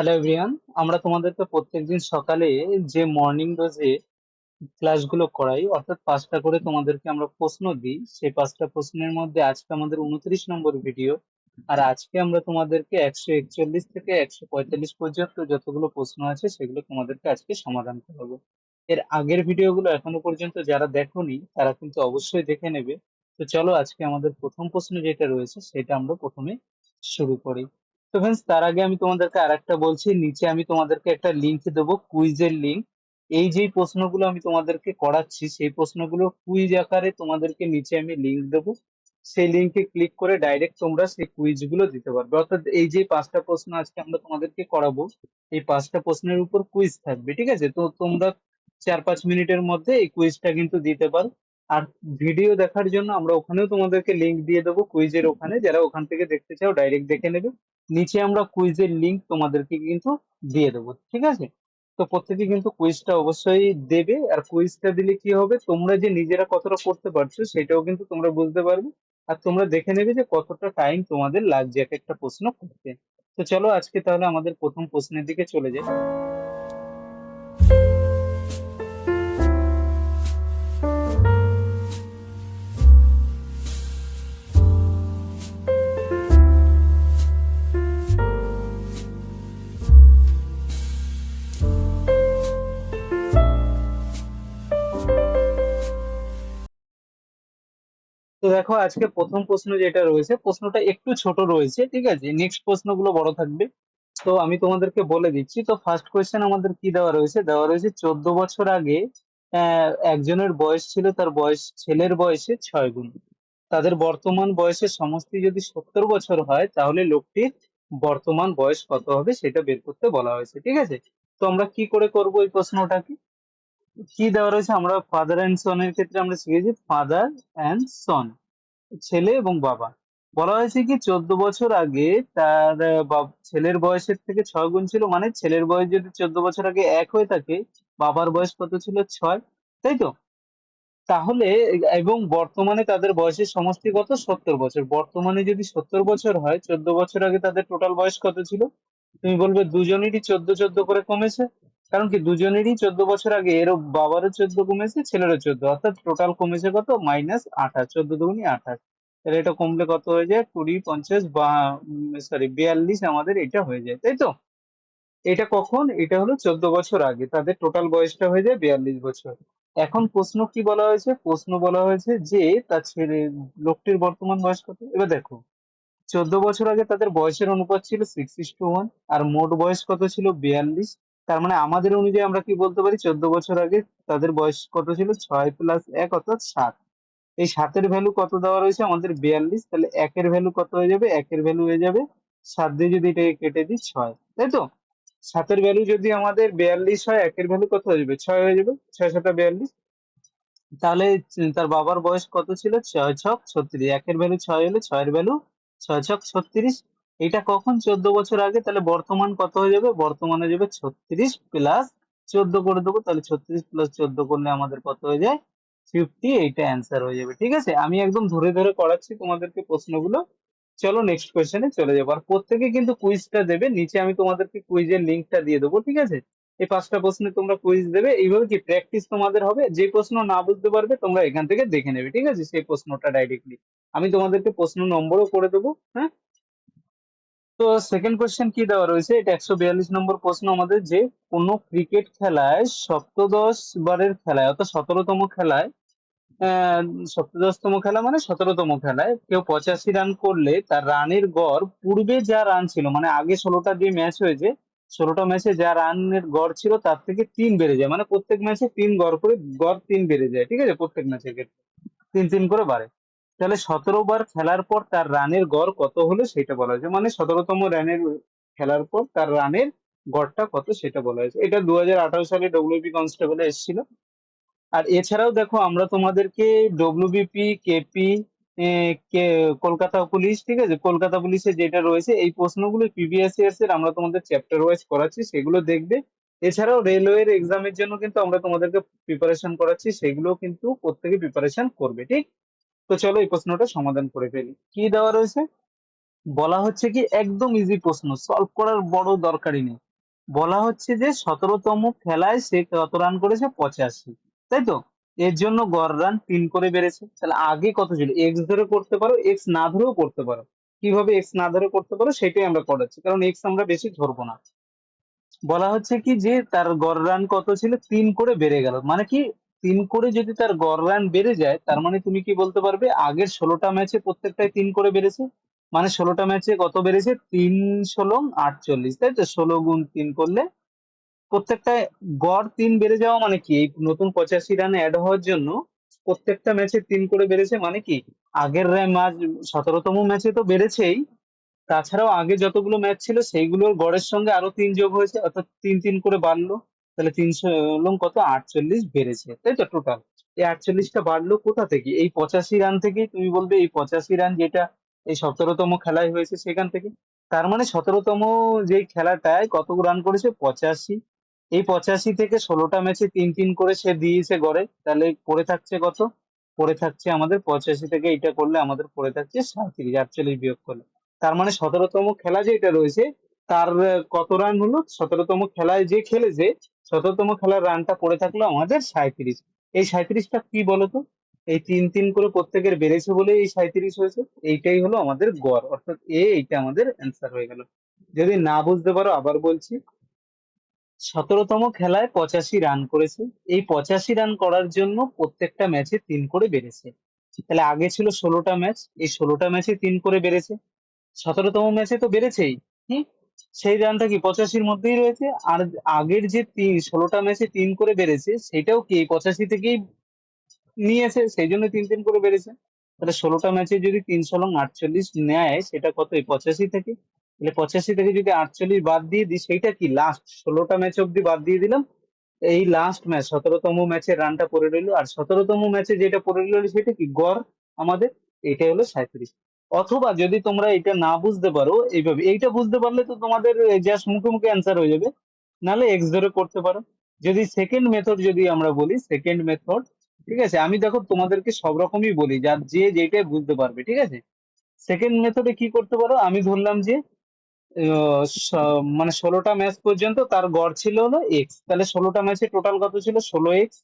Hello everyone আমরা তোমাদেরকে প্রত্যেকদিন সকালে যে মর্নিং ডোজে ক্লাসগুলো করাই, অর্থাৎ পাঁচটা করে তোমাদেরকে আমরা প্রশ্ন দিই, সেই পাঁচটা প্রশ্নের মধ্যে আজকে আমাদের উনত্রিশ নম্বর ভিডিও আর আজকে আমরা তোমাদেরকে একশো একচল্লিশ থেকে একশো পঁয়তাল্লিশ পর্যন্ত যতগুলো প্রশ্ন আছে, সেগুলো তোমাদেরকে আজকে সমাধান করাবো। এর আগের ভিডিওগুলো এখনও পর্যন্ত যারা দেখোনি, তারা কিন্তু অবশ্যই দেখে নেবে। তো চলো আজকে আমাদের প্রথম প্রশ্ন যেটা রয়েছে, সেটা আমরা প্রথমে শুরু করি। তো ফ্রেন্ডস তার আগে আমি তোমাদেরকে আরেকটা বলছি, নিচে আমি তোমাদেরকে একটা লিংক দেবো কুইজের লিংক এই যে প্রশ্নগুলো আমি তোমাদেরকে করাচ্ছি, সেই প্রশ্নগুলো কুইজ আকারে তোমাদেরকে নিচে আমি লিংক দেবো। সেই লিংকে ক্লিক করে ডাইরেক্ট তোমরা সেই কুইজগুলো দিতে পারবে। অর্থাৎ এই যে পাঁচটা প্রশ্ন আজকে আমরা তোমাদেরকে করাবো, এই পাঁচটা প্রশ্নের উপর কুইজ থাকবে, ঠিক আছে? তো তোমরা চার পাঁচ মিনিটের মধ্যে এই কুইজটা কিন্তু দিতে পারো। আর ভিডিও দেখার জন্য আমরা ওখানেও তোমাদেরকে লিংক দিয়ে দেবো কুইজের ওখানে। যারা ওখান থেকে দেখতে চাও ডাইরেক্ট দেখে নেবে। নিচে আমরা কুইজের লিংক তোমাদেরকে কিন্তু দিয়ে দেবো, ঠিক আছে? তো প্রত্যেকে কিন্তু কুইজটা অবশ্যই দেবে। আর কুইজটা দিলে কি হবে? তোমরা যে নিজেরা কতটা করতে পারছ, সেটাও কিন্তু তোমরা বুঝতে পারবে। আর তোমরা দেখে নেবে যে কতটা টাইম তোমাদের লাগছে, এক একটা প্রশ্ন করতে। তো চলো আজকে তাহলে আমাদের প্রথম প্রশ্নের দিকে চলে যাই। দেখো আজকে প্রথম প্রশ্ন যেটা রয়েছে, প্রশ্নটা একটু ছোট রয়েছে, ঠিক আছে? নেক্সট প্রশ্নগুলো বড় থাকবে। তো আমি তোমাদেরকে বলে দিচ্ছি, তো ফার্স্ট কোয়েশ্চেন আমাদের কি দেওয়া রয়েছে? দেওয়া রয়েছে, চোদ্দ বছর আগে একজনের বয়স ছিল তার বয়স, ছেলের বয়সে ছয় গুণ। তাদের বর্তমান বয়সের সমষ্টি যদি সত্তর বছর হয়, তাহলে লোকটির বর্তমান বয়স কত হবে সেটা বের করতে বলা হয়েছে, ঠিক আছে? তো আমরা কি করে করব এই প্রশ্নটাকে? কি দেওয়া রয়েছে? আমরা ফাদার অ্যান্ড সনের ক্ষেত্রে আমরা শিখেছি ফাদার অ্যান্ড সন ছেলে এবং বাবা। বলা হয়েছে কি, চোদ্দ বছর আগে তার ছেলের বয়সের থেকে ছয় গুণ ছিল মানে ছেলের বয়স যদি চোদ্দ বছর আগে এক হয়ে থাকে, বাবার বয়স কত ছিল? ছয়। তাই তো? তাহলে, এবং বর্তমানে তাদের বয়সের সমষ্টি কত? সত্তর বছর। বর্তমানে যদি সত্তর বছর হয়, চোদ্দ বছর আগে তাদের টোটাল বয়স কত ছিল? তুমি বলবে দুজনেরই চোদ্দ চোদ্দ করে কমেছে। কারণ কি দুজনেরই চোদ্দ বছর আগে এরও বাবারও চোদ্দ কমেছে, ছেলেরও চোদ্দ। অর্থাৎ টোটাল কমেছে কত? মাইনাস আঠাশ, চোদ্দ দুগুনি আঠাশ। তাহলে এটা কমলে কত হয়ে যায়? কুড়ি, পঞ্চাশ বা সরি বিয়াল্লিশ আমাদের এটা হয়ে যায়, তাই তো? এটা কখন? এটা হলো চোদ্দ বছর আগে। তাদের টোটাল বয়সটা হয়ে যায় বিয়াল্লিশ বছর। এখন প্রশ্ন কি বলা হয়েছে? প্রশ্ন বলা হয়েছে যে, তার ছেলে, লোকটির বর্তমান বয়স কত? এবার দেখো, চোদ্দ বছর আগে তাদের বয়সের অনুপাত ছিল সিক্স ইস টু ওয়ান আর মোট বয়স কত ছিল? বিয়াল্লিশ। তার মানে আমাদের অনুযায়ী আমরা কি বলতে পারি? চোদ্দ বছর আগে তাদের বয়স কত ছিল? ছয় প্লাস এক অর্থাৎ সাত। এই সাতের ভ্যালু কত দেওয়া রয়েছে? আমাদের বিয়াল্লিশ। তাহলে একের ভ্যালু কত হয়ে যাবে? একের ভ্যালু হয়ে যাবে সাত দিয়ে যদি এটাকে কেটে দিই, ছয়। তাই তো? সাতের ভ্যালু যদি আমাদের বিয়াল্লিশ হয়, একের ভ্যালু কত হয়ে যাবে? ছয় হয়ে যাবে। ছয় সাতা বিয়াল্লিশ। তাহলে তার বাবার বয়স কত ছিল? ছয় ছক ছত্রিশ। একের ভ্যালু ছয় হলে ছয়ের ভ্যালু ছয় ছক ছত্রিশ। এটা কখন? চোদ্দ বছর আগে, তাহলে বর্তমান কত হয়ে যাবে? বর্তমানে যাবে ছত্রিশ প্লাস চোদ্দ করে দেবো, তাহলে ছত্রিশ প্লাস চোদ্দ করলে আমাদের কত হয়ে যায়? ফিফটি এইটা অ্যান্সার হয়ে যাবে, ঠিক আছে? আমি একদম ধরে ধরে করাচ্ছি তোমাদেরকে প্রশ্নগুলো। চলো নেক্সট কোয়েশ্চেনে চলে যাব। আর প্রত্যেকে কিন্তু কুইজটা দেবে, নিচে আমি তোমাদেরকে কুইজের লিঙ্কটা দিয়ে দেবো, ঠিক আছে? এই পাঁচটা প্রশ্নে তোমরা কুইজ দেবে, এইভাবে কি প্র্যাকটিস তোমাদের হবে? যে প্রশ্ন না বুঝতে পারবে, তোমরা এখান থেকে দেখে নেবে, ঠিক আছে? সেই প্রশ্নটা ডাইরেক্টলি আমি তোমাদেরকে প্রশ্ন নম্বরও করে দেবো হ্যাঁ? তো সেকেন্ড কোয়েশ্চেন কি দেওয়া রয়েছে? এটা একশো বিয়াল্লিশ নম্বর প্রশ্ন আমাদের যে কোন ক্রিকেট খেলায় সপ্তদশ বারের খেলায়, অর্থাৎ সতেরোতম খেলায় সপ্তদশতম খেলা মানে সতেরোতম খেলায়, কেউ পঁচাশি রান করলে তার রানের গড় পূর্বে যা রান ছিল মানে আগে ষোলোটা দিয়ে ম্যাচ হয়েছে, ষোলোটা ম্যাচে যা রানের গড় ছিল তার থেকে তিন বেড়ে যায় মানে প্রত্যেক ম্যাচে তিন গড় করে, গড় তিন বেড়ে যায়, ঠিক আছে? প্রত্যেক ম্যাচের ক্ষেত্রে। তিন তিন করে বাড়ে। তাহলে সতেরো বার খেলার পর তার রানের গড় কত হলো সেটা বলা হয়েছে। মানে সতেরোতম রানের খেলার পর তার রানের গড়টা কত সেটা বলা হয়েছে। এটা দু হাজার আঠারো সালে ডব্লিউপি কনস্টেবলে এসেছিল। আর এছাড়াও দেখো, আমরা তোমাদেরকে ডব্লিউবিপি কেপি কলকাতা পুলিশ, ঠিক আছে? কলকাতা পুলিশে যেটা রয়েছে, এই প্রশ্নগুলো ইয়ার্স এর আমরা তোমাদের চ্যাপ্টার ওয়াইজ করাচ্ছি, সেগুলো দেখবে। এছাড়াও রেলওয়ের এক্সামের জন্য কিন্তু আমরা তোমাদেরকে প্রিপারেশন করাচ্ছি সেগুলো কিন্তু প্রত্যেকে প্রিপারেশন করবে, ঠিক? তো চলো এই প্রশ্নটা সমাধান করে ফেলি। কি দেওয়া রয়েছে? বলা হচ্ছে কি একদম ইজি প্রশ্ন সলভ করার বড় দরকারই নেই। বলা হচ্ছে যে সতেরোতম খেলায় সে কত রান করেছে? পঁচাশি। তাই তো? এর জন্য গড় রান তিন করে বেড়েছে। তাহলে আগে কত ছিল? এক্স ধরে করতে পারো এক্স না ধরেও করতে পারো। কীভাবে এক্স না ধরে করতে পারো সেটাই আমরা করাচ্ছি কারণ এক্স আমরা বেশি ধরবো না। বলা হচ্ছে কি যে তার গড় রান কত ছিল? তিন করে বেড়ে গেল। মানে কি তিন করে যদি তার গড় রান বেড়ে যায়, তার মানে তুমি কি বলতে পারবে? আগের ষোলোটা ম্যাচে প্রত্যেকটাই তিন করে বেড়েছে। মানে ষোলোটা ম্যাচে কত বেড়েছে? তিন ষোলো আটচল্লিশ, তাই তো? ষোলো গুণ তিন করলে প্রত্যেকটা গড় তিন বেড়ে যাওয়া মানে কি? এই নতুন পঁচাশি রান অ্যাড হওয়ার জন্য প্রত্যেকটা ম্যাচে তিন করে বেড়েছে মানে কি? আগের ম্যাচ সতেরোতম ম্যাচে তো বেড়েছেই। তাছাড়াও আগে যতগুলো ম্যাচ ছিল, সেইগুলোর গড়ের সঙ্গে আরও তিন যোগ হয়েছে, অর্থাৎ তিন তিন করে বাড়লো। তাহলে তিনশো লং কত? আটচল্লিশ বেড়েছে। তাই তো টোটাল এই আটচল্লিশটা বাড়লো কোথা থেকে? এই পঁচাশি রান থেকেই তুমি বলবে এই পঁচাশি রান যেটা এই সতেরোতম খেলায় হয়েছে সেখান থেকে। তার মানে সতেরোতম যে খেলাটায় কত রান করেছে? পঁচাশি। এই পঁচাশি থেকে ষোলোটা ম্যাচে তিন তিন করে সে দিয়েছে গড়ে। তাহলে পড়ে থাকছে কত? পড়ে থাকছে আমাদের পঁচাশি থেকে এটা করলে আমাদের পড়ে থাকছে সাঁত্রিশ, আটচল্লিশ বিয়োগ করলে। তার মানে সতেরোতম খেলা যেটা রয়েছে, তার কত রান হলো? সতেরোতম খেলায় যে খেলেছে সতেরোতম খেলার রানটা পড়ে থাকল আমাদের সাঁত্রিশ এই সাঁত্রিশটা কি বলতো? এই তিন তিন করে প্রত্যেকের বেড়েছে বলে এই সাঁত্রিশ হয়েছে। এইটাই হলো আমাদের গড়। অর্থাৎ এ এইটা আমাদের অ্যান্সার হয়ে গেল। যদি না বুঝতে পারো, আবার বলছি। সতেরোতম খেলায় পঁচাশি রান করেছে। এই পঁচাশি রান করার জন্য প্রত্যেকটা ম্যাচে তিন করে বেড়েছে। তাহলে আগে ছিল ষোলোটা ম্যাচ এই ষোলোটা ম্যাচে তিন করে বেড়েছে। সতেরোতম ম্যাচে তো বেড়েছেই। হুম? সেই রানটা কি পঁচাশির মধ্যেই রয়েছে? আর আগের যে তিন, ষোলোটা ম্যাচে তিন করে বেড়েছে, সেটাও কি পঁচাশি থেকেই নিয়েছে? সেই জন্য তিন তিন করে বেড়েছে। তাহলে ষোলোটা ম্যাচে যদি তিনশো লং আটচল্লিশ নেয়, সেটা কত পঁচাশি থেকে? তাহলে পঁচাশি থেকে যদি আটচল্লিশ বাদ দিয়ে দিই, সেইটা কি লাস্ট ষোলোটা ম্যাচ অব্দি বাদ দিয়ে দিলাম? এই লাস্ট ম্যাচ সতেরোতম ম্যাচের রানটা পড়ে রইল। আর সতেরোতম ম্যাচে যেটা পড়ে রইল, সেটা কি? গড় আমাদের, এটাই হলো সাঁত্রিশ অথবা যদি তোমরা এটা না বুঝতে পারো, এইভাবে, এইটা বুঝতে পারলে তো তোমাদের জাস্ট মুখে মুখে অ্যান্সার হয়ে যাবে। নাহলে এক্স ধরে করতে পারো। যদি সেকেন্ড মেথড যদি আমরা বলি সেকেন্ড মেথড ঠিক আছে? আমি দেখো তোমাদেরকে সব রকমই বলি, যার যে যেটাই বুঝতে পারবে, ঠিক আছে? সেকেন্ড মেথডে কি করতে পারো? আমি ধরলাম যে মানে ষোলোটা ম্যাচ পর্যন্ত তার গড় ছিল হলো এক্স তাহলে ষোলোটা ম্যাচে টোটাল কত ছিল? ষোলো এক্স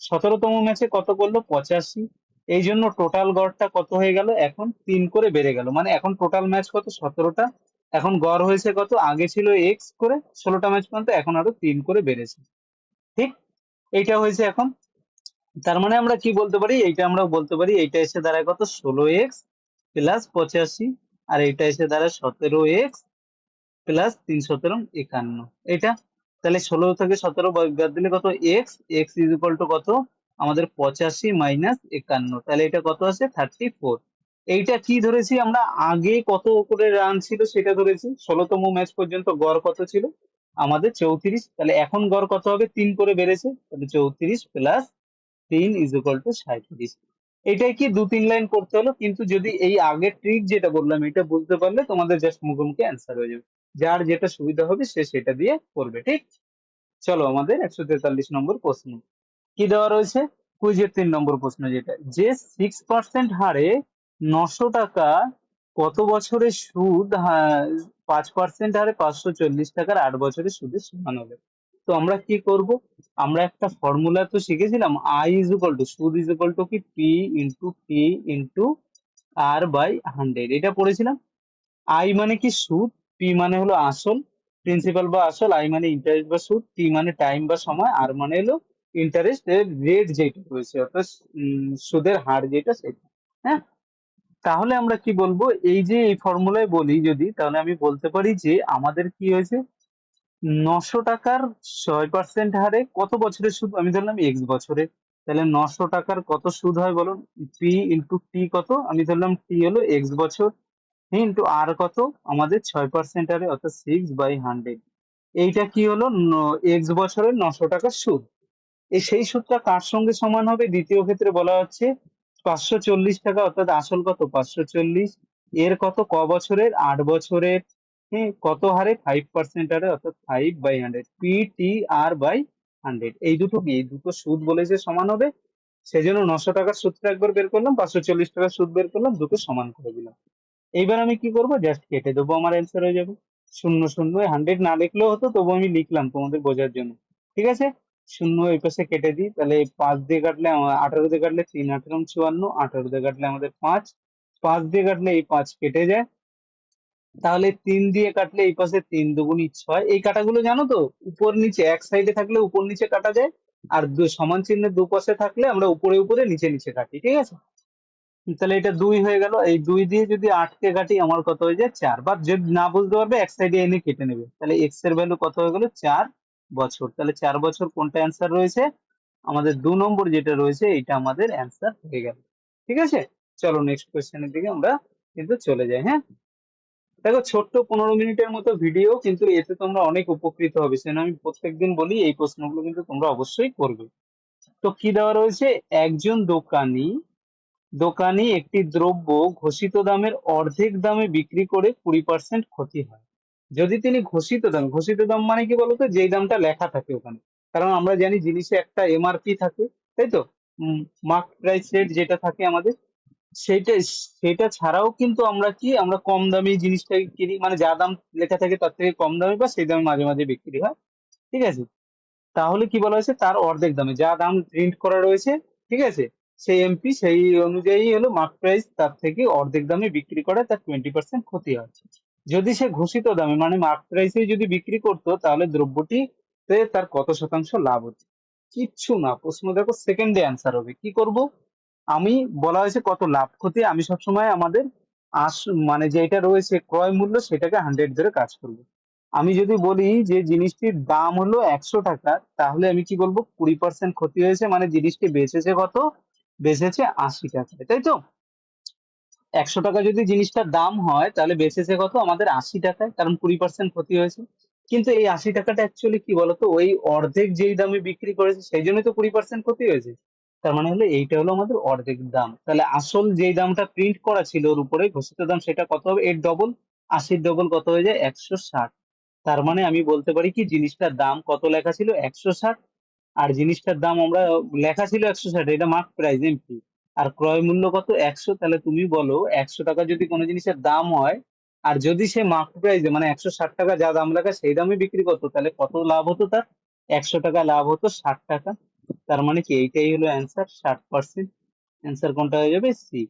সতেরোতম ম্যাচে কত করল? পঁচাশি। এই জন্য টোটাল গড়টা কত হয়ে গেল? এখন তিন করে বেড়ে গেল। মানে এখন টোটাল ম্যাচ কত? সতেরোটা। এখন গড় হয়েছে কত? আগে ছিল এক্স করে ষোলোটা ম্যাচ পর্যন্ত, এখন আরও তিন করে বেড়েছে। ঠিক? এইটা হয়েছে এখন। তার মানে আমরা কি বলতে পারি? এইটা আমরা বলতে পারি। এইটা এসে দাঁড়ায় কত? ষোলো এক্স প্লাস পঁচাশি। আর এইটা এসে দাঁড়ায় সতেরো এক্স প্লাস তিন সতেরো একান্ন। এটা তাহলে ষোলো থেকে সতেরো বাদ দিলে কত? X x is equal to কত? আমাদের পঁচাশি মাইনাস একান্ন। তাহলে এটা কত আছে? থার্টি ফোর এইটা কি ধরেছি আমরা? আগে কত করে রান ছিল সেটা ধরেছি। ষোলোতম ম্যাচ পর্যন্ত গড় কত ছিল? আমাদের চৌত্রিশ। তাহলে এখন গড় কত হবে? তিন করে বেড়েছে। তাহলে চৌত্রিশ প্লাস তিন ইজ ইকুয়াল টু সাঁত্রিশ এটাই কি দু তিন লাইন করতে হলো? কিন্তু যদি এই আগের ট্রিক যেটা বললাম, এটা বুঝতে পারলে তোমাদের জাস্ট মুখোমুখি অ্যান্সার হয়ে যাবে। যার যেটা সুবিধা হবে, সে সেটা দিয়ে করবে, ঠিক? চলো আমাদের একশো তেতাল্লিশ নম্বর প্রশ্ন। কি দেওয়া রয়েছে? কুইজের তিন নম্বর প্রশ্ন যেটা। যে সিক্স পার্সেন্ট হারে নশো টাকা কত বছরের সুদ পাঁচ পার্সেন্ট হারে পাঁচশো চল্লিশ টাকার আট বছরের সুদের সমান হবে। তো আমরা কি করব? আমরা একটা ফর্মুলা তো শিখেছিলাম। আই ইজ ইকুয়াল টু সুদ ইজ ইকুয়াল টু কি? P into P into R by hundred এটা পড়েছিলাম। আই মানে কি সুদ? পি মানে হলো আসল। প্রিন্সিপাল বা আসল। আই মানে ইন্টারেস্ট বা সুদ। টি মানে টাইম বা সময়। আর মানে হলো ইন্টারেস্ট এর রেট যেটা রয়েছে, অর্থাৎ সুদের হার যেটা সেটা হ্যাঁ? তাহলে আমরা কি বলব? এই যে এই ফর্মুলায় বলি যদি, তাহলে আমি বলতে পারি যে আমাদের কি হয়েছে? নশো টাকার ছয় পার্সেন্ট হারে কত বছরের সুদ? আমি ধরলাম এক্স বছরে। তাহলে নশো টাকার কত সুদ হয় বলুন? পি ইন্টু টি কত? আমি ধরলাম টি হলো এক্স বছর। ইন্টু আর কত? আমাদের ছয় পার্সেন্ট হারে, অর্থাৎ সিক্স বাই হান্ড্রেড এইটা কি হলো? এক্স বছরের নশো টাকার সুদ। এই সেই সুদটা কার সঙ্গে সমান হবে? দ্বিতীয় ক্ষেত্রে বলা হচ্ছে পাঁচশো চল্লিশ টাকা, অর্থাৎ আসল কত? পাঁচশো চল্লিশ। এর কত? ক বছরের? আট বছরের। হ্যাঁ কত হারে? ফাইভ পার্সেন্ট হারে, অর্থাৎ five by hundred P T R by hundred এই দুটো কি? এই দুটো সুদ বলেছে সমান হবে, সেজন্য নশো টাকার সুদটা একবার বের করলাম, পাঁচশো চল্লিশ টাকার সুদ বের করলাম, দুটো সমান করে দিলাম। এইবার আমি কি করব? জাস্ট কেটে দেবো, আমার অ্যান্সার হয়ে যাবে। শূন্য শূন্য হান্ড্রেড না লিখলেও হতো, তবু আমি লিখলাম তোমাদের বোঝার জন্য। ঠিক আছে? শূন্য এই পাশে কেটে দিই, তাহলে পাঁচ দিয়ে কাটলে আঠারো দিয়ে কাটলে তিন, আঠারো চুয়ান্ন, আঠারো দিয়ে কাটলে আমাদের পাঁচ পাঁচ দিয়ে কাটলে এই পাঁচ কেটে যায়। তাহলে তিন দিয়ে কাটলে এই পাশে তিন দুগুণি ছয়, এই কাটাগুলো জানো তো, উপর নিচে, এক সাইডে থাকলে উপর নিচে কাটা যায়, আর দু- সমান চিহ্নের দুপাশে থাকলে আমরা উপরে উপরে, নিচে নিচে কাটি, ঠিক আছে? তাহলে এটা দুই হয়ে গেল, এই দুই দিয়ে যদি আটকে কাটি, আমার কত হয়ে যায়? চার বা যদি না বুঝতে পারবে, এক সাইডে এনে কেটে নেবে, তাহলে এক্সের ভ্যালু কত হয়ে গেল? চার বছর। তাহলে চার বছর কোনটা অ্যান্সার রয়েছে? আমাদের দু নম্বর যেটা রয়েছে এটা আমাদের অ্যান্সার হয়ে গেল। ঠিক আছে? চলো নেক্সট কোয়েশ্চেনের দিকে আমরা কিন্তু চলে যাই হ্যাঁ? দেখো, ছোট্ট পনেরো মিনিটের মতো ভিডিও কিন্তু এতে তোমরা অনেক উপকৃত হবে। সেজন্য আমি প্রত্যেকদিন বলি, এই প্রশ্নগুলো কিন্তু তোমরা অবশ্যই করবে। তো কি দেওয়া রয়েছে? একজন দোকানি দোকানি একটি দ্রব্য ঘোষিত দামের অর্ধেক দামে বিক্রি করে কুড়ি পার্সেন্ট ক্ষতি হয়। যদি তিনি ঘোষিত দাম ঘোষিত দাম মানে কি বলতো? যেই দামটা লেখা থাকে ওখানে। কারণ আমরা জানি জিনিসে একটা এমআরপি থাকে, তাই তো? মার্ক প্রাইস রেট যেটা থাকে আমাদের, সেইটা সেটা ছাড়াও কিন্তু আমরা কি, আমরা কম দামি জিনিসটা কিনি মানে যা দাম লেখা থাকে তার থেকে কম দামে বা সেই দামে মাঝে মাঝে বিক্রি হয়, ঠিক আছে? তাহলে কি বলা হয়েছে? তার অর্ধেক দামে। যা দাম প্রিন্ট করা রয়েছে, ঠিক আছে? সেই এমপি সেই অনুযায়ী হলো মার্ক প্রাইস তার থেকে অর্ধেক দামে বিক্রি করে, তার টোয়েন্টি পার্সেন্ট ক্ষতি হয়। যদি সে ঘোষিত দামে মানে মার্ক প্রাইসে যদি বিক্রি করতো, তাহলে দ্রব্যটিতে তার কত শতাংশ লাভ হচ্ছে কিচ্ছু না। প্রশ্ন দেখো সেকেন্ডে অ্যান্সার হবে। কি করব? আমি, বলা হয়েছে কত লাভ ক্ষতি, আমি সবসময় আমাদের আস মানে যেটা রয়েছে ক্রয় মূল্য, সেটাকে হান্ড্রেড ধরে কাজ করব। আমি যদি বলি যে জিনিসটির দাম হলো একশো টাকা, তাহলে আমি কি বলব? কুড়ি পার্সেন্ট ক্ষতি হয়েছে মানে জিনিসটি বেচেছে কত? বেঁচেছে আশি টাকায়। তাই তো? একশো টাকা যদি জিনিসটার দাম হয়, তাহলে বেচেছে কত? আমাদের আশি টাকায়, কারণ কুড়ি পার্সেন্ট ক্ষতি হয়েছে। কিন্তু এই আশি টাকাটা অ্যাকচুয়ালি কি বলতো? ওই অর্ধেক যেই দামে বিক্রি করেছে, সেই জন্যই তো কুড়ি পার্সেন্ট ক্ষতি হয়েছে। তার মানে হলো এইটা হলো আমাদের অর্ধেক দাম। তাহলে আসল যেই দামটা প্রিন্ট করা ছিল ওর উপরে ঘোষিত দাম সেটা কত হবে? এর ডবল আশির ডবল কত হয়ে যায়? একশো ষাট। তার মানে আমি বলতে পারি কি, জিনিসটার দাম কত লেখা ছিল? একশো ষাট। আর জিনিসটার দাম আমরা লেখা ছিল একশো ষাট। এটা মার্ক প্রাইস এমপি আর ক্রয় মূল্য কত? একশো, তাহলে তুমি বলো, একশো টাকা যদি কোনো জিনিসের দাম হয়, আর যদি সে মার্ক প্রাইসে মানে একশো ষাট টাকা যা দাম লেখা সেই দামে বিক্রি করতো, তাহলে কত লাভ হতো তার? একশো টাকা লাভ হতো ষাট টাকা। তার মানে কি? এইটাই হলো অ্যান্সার ষাট পার্সেন্ট অ্যান্সার কোনটা হয়ে যাবে? সি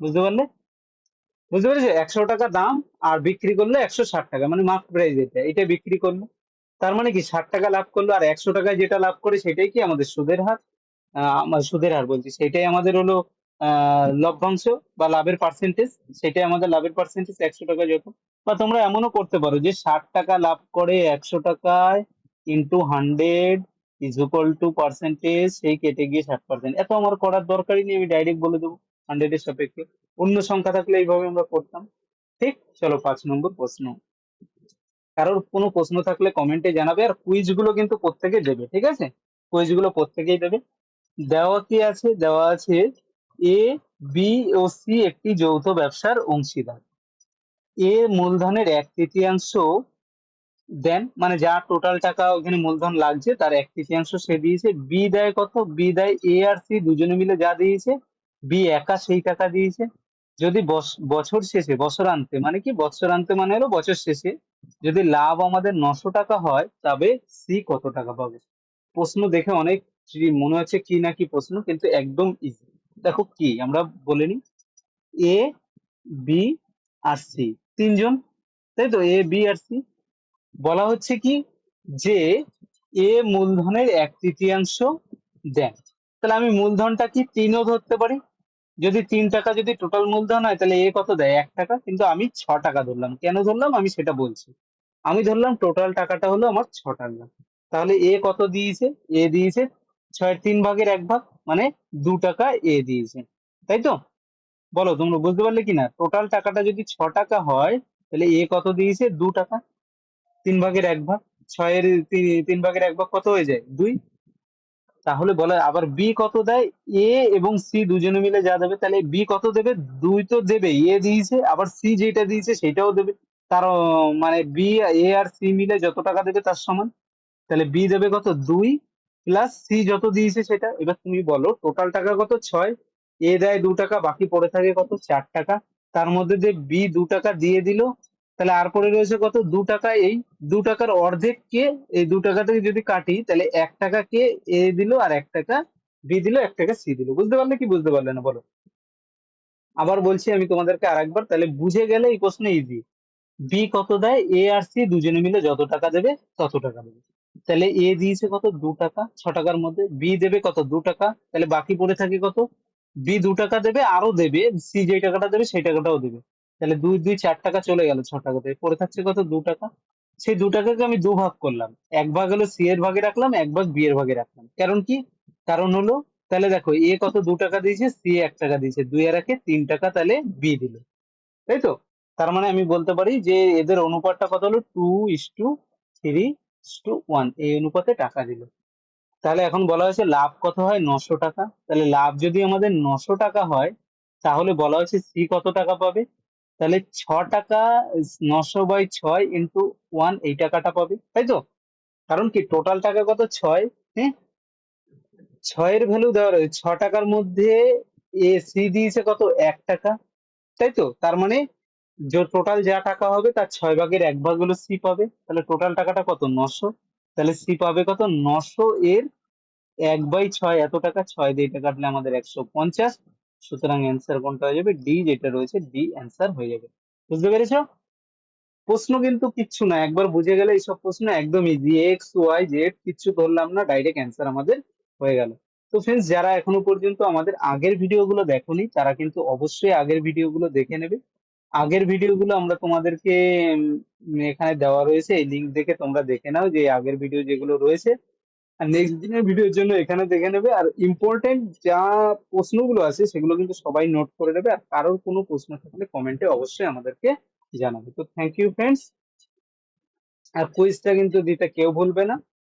বুঝতে পারলে? বুঝতে পেরেছ? একশো টাকা দাম আর বিক্রি করল একশো ষাট টাকা মানে মার্ক প্রাইস এটা। এটা বিক্রি করল। তার মানে কি? ষাট টাকা লাভ করল আর একশো টাকায় যেটা লাভ করে সেটাই কি আমাদের সুদের হার? সুদের হার বলছি। সেটাই আমাদের হলো লভ্যাংশ বা লাভের পার্সেন্টেজ সেটাই আমাদের লাভের পার্সেন্টেজ একশো টাকা যত বা তোমরা এমনও করতে পারো যে, ষাট টাকা লাভ করে একশো টাকায় into hundred is equal to percentage সেই কেটে গিয়ে ষাট পার্সেন্ট এত আমার করার দরকারই নেই, আমি ডাইরেক্ট বলে দেবো হান্ড্রেড এর সাপেক্ষে। অন্য সংখ্যা থাকলে এইভাবে আমরা করতাম। ঠিক? চলো পাঁচ নম্বর প্রশ্ন। কারোর কোনো প্রশ্ন থাকলে কমেন্টে জানাবে আর কুইজগুলো কিন্তু প্রত্যেকে দেবে, ঠিক আছে? কুইজগুলো প্রত্যেকেই দেবে। দেওয়া কি আছে, দেওয়া আছে এ বি ও সি একটি যৌথ ব্যবসার অংশীদার। এ মূলধনের এক তৃতীয়াংশ দেন মানে যা টোটাল টাকা ওখানে মূলধন লাগছে তার এক তৃতীয়াংশ সে দিয়েছে। বি দেয় কত? বি দেয় এ আর সি দুজনে মিলে যা দিয়েছে বি একা সেই টাকা দিয়েছে। যদি বছর শেষে, বছরান্তে মানে কি বছরান্তে মানে হলো বছর শেষে যদি লাভ আমাদের নশো টাকা হয়, তবে সি কত টাকা পাবে? প্রশ্ন দেখে অনেক যদি মনে হচ্ছে কি না কি প্রশ্ন, কিন্তু একদম ইজি দেখো কি, আমরা বলে নিই। এ বি আর সি তিনজন, তাই তো? এ বি আর সি বলা হচ্ছে কি যে এ মূলধনের এক তৃতীয়াংশ দেন। তাহলে আমি মূলধনটা কি তিনও ধরতে পারি? যদি তিন টাকা যদি টোটাল মূলধন হয়, তাহলে এ কত দেয়? এক টাকা। কিন্তু আমি ছ টাকা ধরলাম। কেন ধরলাম? আমি সেটা বলছি। আমি ধরলাম টোটাল টাকাটা হলো আমার ছ টাকা। তাহলে এ কত দিয়েছে? এ দিয়েছে ছয়ের তিন ভাগের এক ভাগ মানে দু টাকা এ দিয়েছে। তাই তো? বলো, তোমরা বুঝতে পারলে কি না টোটাল টাকাটা যদি ছ টাকা হয়, তাহলে এ কত দিয়েছে? দু টাকা। তিন ভাগের এক ভাগ। ছয়ের তিন ভাগের এক ভাগ কত হয়ে যায়? দুই। তাহলে বলে, আবার বি কত দেয়? এ এবং সি দুজনে মিলে যা দেবে, তাহলে বি কত দেবে? দুই তো দেবে এ দিয়েছে, আবার সি যেটা দিয়েছে, সেটাও দেবে। তার মানে বি এ আর সি মিলে যত টাকা দেবে তার সমান। তাহলে বি দেবে কত? দুই। প্লাস সি যত দিয়েছে সেটা, এবার তুমি বলো টোটাল টাকা কত? ছয়। এ দেয় দু টাকা, বাকি পড়ে থাকে কত? চার টাকা। তার মধ্যে যে বি দু টাকা দিয়ে দিল, তাহলে আর পরে রয়েছে কত? দু টাকা এই দু টাকার অর্ধেক কে এই দু টাকা থেকে যদি কাটি, তাহলে এক টাকা কে এ দিল আর এক টাকা বি দিল, এক টাকা সি দিল। বুঝতে পারলে কি বুঝতে পারলে না? বলো। আবার বলছি আমি তোমাদেরকে আরেকবার, তাহলে বুঝে গেলে এই প্রশ্ন ইজি বি কত দেয়? এ আর সি দুজনে মিলে যত টাকা দেবে, তত টাকা দেবে। তাহলে এ দিয়েছে কত? দু টাকা। ছ টাকার মধ্যে। বি দেবে কত? দু টাকা। তাহলে বাকি পড়ে থাকে কত? বি দু টাকা দেবে আরও দেবে। সি যে টাকাটা দেবে, সেই টাকাটাও দেবে। তাহলে দুই দুই, চার টাকা চলে গেল ছ টাকা থেকে পড়ে থাকছে কত? দু টাকা। সেই দু টাকাকে আমি দু ভাগ করলাম। এক ভাগ হলো সি এর ভাগে রাখলাম, এক ভাগ বি এর ভাগে রাখলাম। কারণ কি? কারণ হলো, তাহলে দেখো এ কত? দু টাকা দিয়েছে সি এক টাকা দিয়েছে। দুই আর একে তিন টাকা, তাহলে বি দিল। তাই তো? তার মানে আমি বলতে পারি যে এদের অনুপাতটা কত হলো? Two is to three one এই অনুপাতে টাকা দিল। তাহলে এখন বলা হয়েছে লাভ কত হয়? নশো টাকা। তাহলে লাভ যদি আমাদের নশো টাকা হয়, তাহলে বলা হয়েছে সি কত টাকা পাবে? তাহলে ছ টাকা, নশো বাই ছয় ইন্টু ওয়ান এই টাকাটা পাবে। তাই তো? কারণ কি টোটাল টাকা কত? ছয় হ্যাঁ? ছয়ের ভ্যালু দেওয়া রয়েছে। ছ টাকার মধ্যে এ সি দিয়েছে কত? এক টাকা। তাই তো? তার মানে যে টোটাল যা টাকা হবে তার ছয় ভাগের এক ভাগ হলো সি পাবে। তাহলে টোটাল টাকাটা কত? নশো। তাহলে সি পাবে কত? নশো এর এক বাই ছয়, এত টাকা ছয় দিয়ে এটা কাটলে আমাদের একশো পঞ্চাশ। সুতরাং অ্যান্সার কোনটা হয়ে যাবে? ডি যেটা রয়েছে ডি অ্যান্সার হয়ে যাবে। বুঝতে পেরেছ? প্রশ্ন কিন্তু কিচ্ছু না। একবার বুঝে গেলে এইসব প্রশ্ন একদম ইজি এক্স ওয়াই জেড কিচ্ছু ধরলাম না ডাইরেক্ট অ্যান্সার আমাদের হয়ে গেল। তো ফ্রেন্ডস যারা এখনও পর্যন্ত আমাদের আগের ভিডিওগুলো দেখোনি, তারা কিন্তু অবশ্যই আগের ভিডিওগুলো দেখে নেবে। আগের ভিডিওগুলো আমরা তোমাদেরকে এখানে দেওয়া রয়েছে, এই লিঙ্ক দেখে তোমরা দেখে নাও যে আগের ভিডিও যেগুলো রয়েছে। আর নেক্সট দিনের ভিডিওর জন্য এখানে দেখে নেবে, আর ইম্পর্টেন্ট যা প্রশ্নগুলো আছে সেগুলো কিন্তু সবাই নোট করে নেবে, আর কারোর কোনো প্রশ্ন থাকলে কমেন্টে অবশ্যই আমাদেরকে জানাবে। তো থ্যাংক ইউ ফ্রেন্ডস আর কুইজটা কিন্তু দিতে কেউ ভুলবে না।